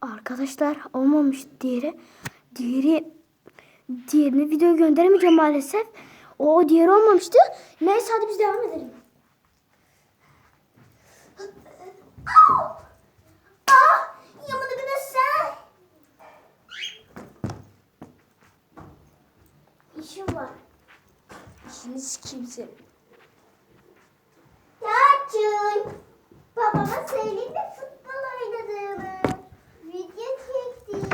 Arkadaşlar olmamış diğeri. Diğeri diğerini video gönderemeyeceğim maalesef. O diğeri olmamıştı. Neyse hadi biz devam edelim. İşim var. İşini sikeyim seni. Tarçın. Babama söyleyin de futbol oynadığımı. Video çektiğimi.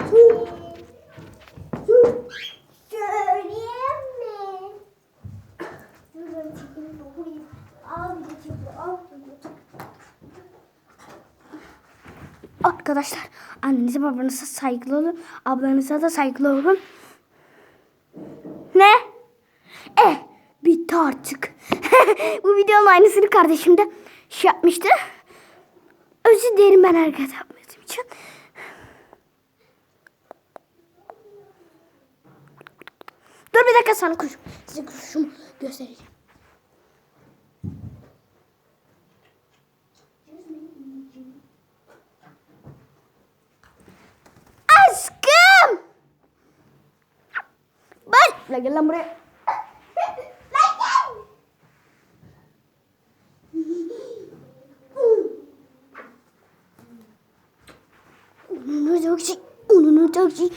Söyleyeyim mi? Dur ben çekeyim de okuyayım. Al video çekiyor. Al video çekiyor. Arkadaşlar annenize babanıza saygılı olun. Ablanıza da saygılı olun. Ne? Eh bitti artık. Bu videonun aynısını kardeşim de şey yapmıştı. Özür dilerim ben hareket yapmadığım için. Dur bir dakika sana kuş. Size kuşumu göstereceğim. Aşkım! Ben! La gel lan buraya. Ununu çok şey. Ununu çok şey.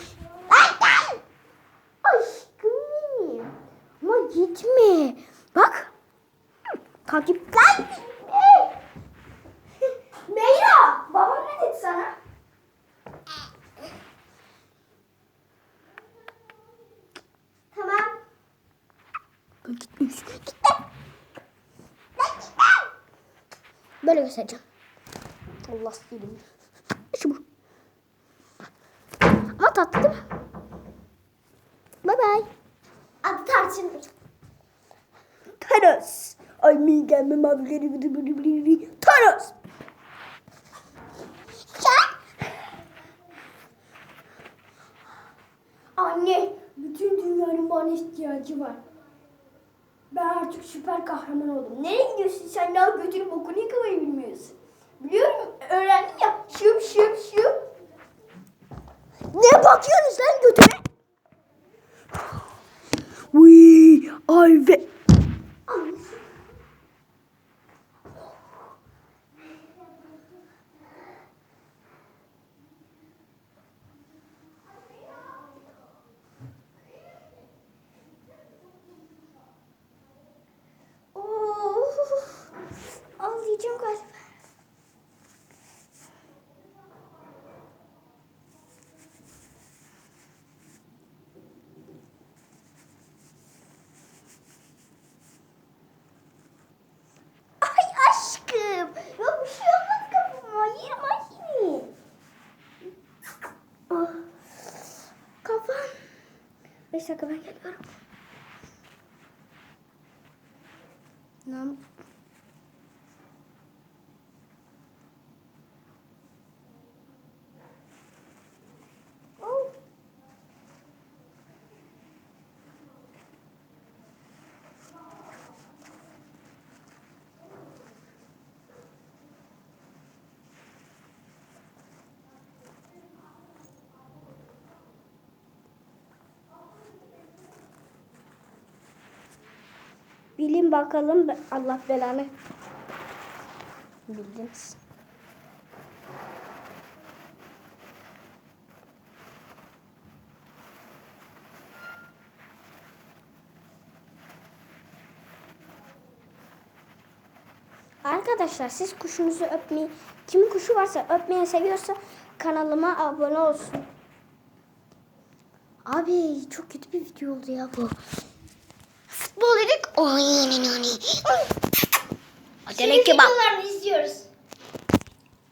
Aşkım benim. Ama gitme. Bak. Takipten gitme. Meyra. Babam ne dedi sana? Tamam. Ben gitmiş. Böyle göstereceğim. Allah senin. Şu bu. Ama tatlı değil mi? Bye bye. Adı Tarçın'dır. Thanos. Ay mi gelme mavileri Thanos. Anne, bütün dünyanın bana ihtiyacı var. Ben artık süper kahraman oldum. Nereye gidiyorsun sen daha götürüp okunu yıkamayı bilmiyorsun. Biliyorum, öğrendim ya. Şıp şıp şıp. Ne bakıyorsunuz lan götüme? Uy, ay ve... Beş dakika ben geliyorum. Bilin bakalım Allah belanı. Bildiniz. Arkadaşlar siz kuşunuzu öpmeyi, kimin kuşu varsa öpmeyi seviyorsa kanalıma abone olsun. Abi çok kötü bir video oldu ya bu. Futbol dedik. Oy, oy, oy. Şimdi kebap. videolarını izliyoruz.